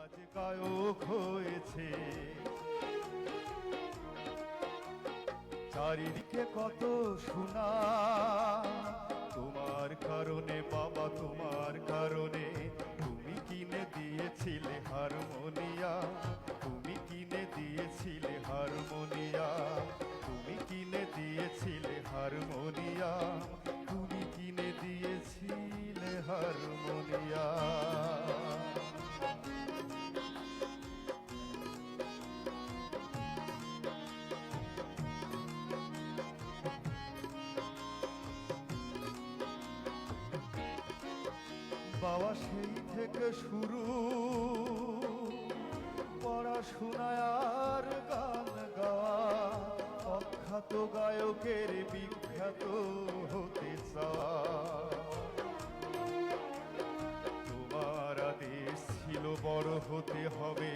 আজ গায়ক হয়েছে। চারিদিকে কত শোনা বাবা সেই থেকে শুরু। পড়াশোনায় আর গান গাওয়া, অখ্যাত গায়কের বিখ্যাত হতে তোমার আদেশ ছিল বড় হতে হবে।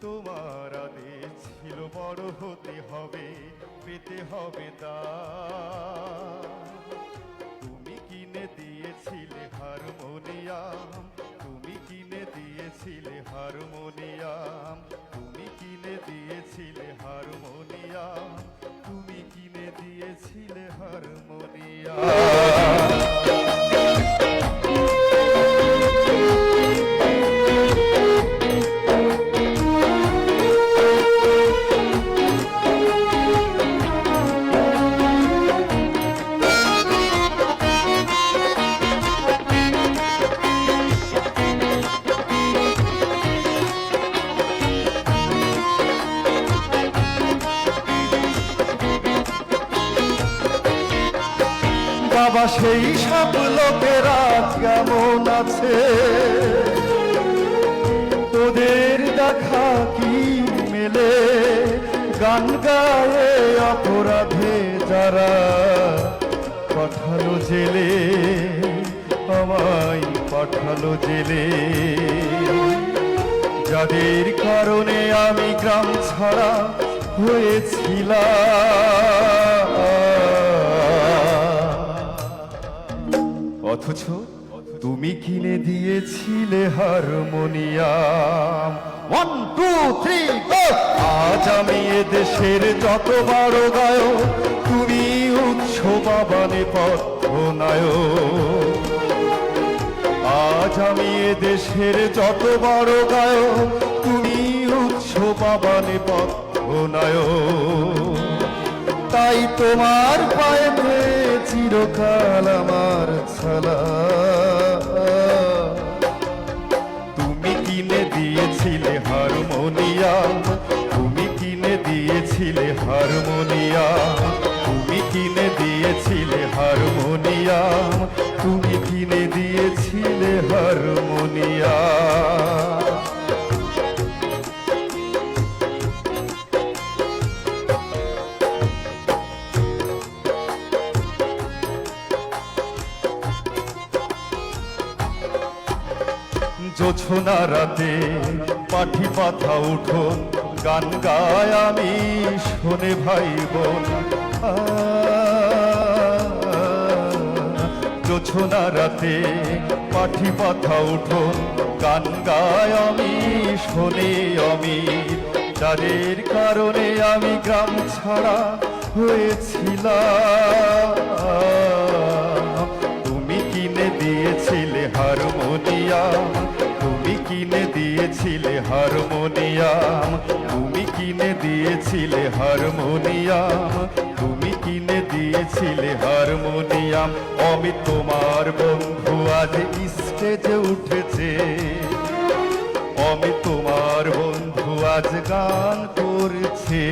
তোমার আদেশ ছিল বড় হতে হবে, পেতে হবে তা। হারমোনিয়াম তুমি কিনে দিয়েছিলে হারমোনিয়াম তুমি কিনে দিয়েছিলে হারমোনিয়াম। বাবা, সেই সব লোকেরা কেমন আছে? তোদের দেখা কি মেলে? গান গায়ে অপরাধে যারা পাঠালো জেলে, আমায় পাঠালো জেলে। যাদের কারণে আমি গ্রাম ছাড়া হয়েছিলাম অথচ তুমি কিনে দিয়েছিলে হারমোনিয়াম। ওয়ান টু থ্রি আজ আমি এ দেশের যত বড় গায়ক, তুমি উৎস বাবানে পথনায়ক আজ আমি এ দেশের যত বড় গায়ক, তুমি উৎস বাবানে পথনায়ক তাই তোমার পায়েতে চিরকাল আমার ছালা তুমি কিনে দিয়েছিলে হারমোনিয়াম, তুমি কিনে দিয়েছিলে হারমোনিয়াম, তুমি কিনে দিয়েছিলে হারমোনিয়াম, তুমি কিনে দিয়েছিলে হারমোনিয়াম। জোছনা রাতে, পাঠি পাথা উঠোন গান গায় আমি, শোনে ভাই বোন জোছনা রাতে, পাঠি পাথা উঠোন গান গায় আমি, শোনে আমি যাদের কারণে আমি গ্রাম ছাড়া হয়েছিলাম। হারমোনিয়াম। তুমি কিনে দিয়েছিলে হারমোনিয়াম। তুমি কিনে দিয়েছিলে হারমোনিয়াম। তুমি কিনে দিয়েছিলে হারমোনিয়াম। আমি তোমার বন্ধু আজ স্টেজে উঠেছে। আমি তোমার বন্ধু আজ গান করছে।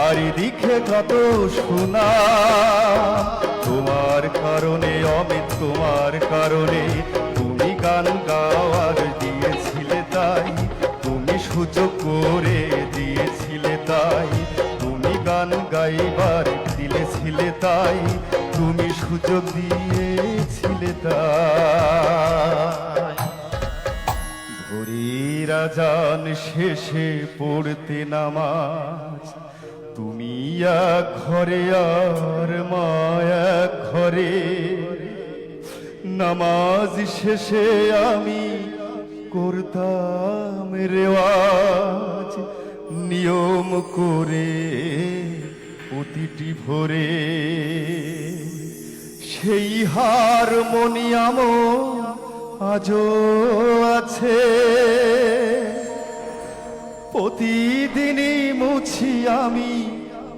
চারিদিকে কত শোনা তোমার কারণে, অমিত, তোমার কারণে তুমি গান গাওয়ার দিয়েছিলে তাই, তুমি সুযোগ করে দিয়েছিলে তাই, তুমি গান গাইবার দিলেছিলে তাই, তুমি সুযোগ দিয়েছিলে তাই। ভোরের রাজান শেষে পড়তে নামাজ তুমি এক ঘরে আর মায়া ঘরে। নামাজ শেষে আমি করতাম রেওয়াজ, নিয়ম করে প্রতিটি ভরে। সেই হারমোনিয়াম আজও আছে। প্রতিদিনই মুছি আমি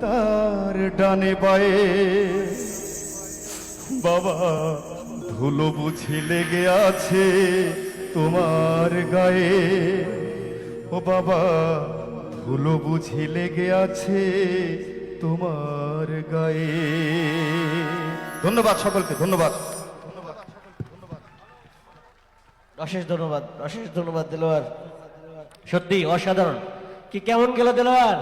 তার ডানে বায়ে বাবা, ধুলো বুঝি লেগে আছে তোমার গায়ে। ও বাবা, ধুলো বুঝি লেগে আছে তোমার গায়ে। ধন্যবাদ সকলকে, ধন্যবাদ। অশেষ ধন্যবাদ অশেষ ধন্যবাদ দেলোয়ার। সত্যি অসাধারণ। কি কেমন গেল দেলোয়ার?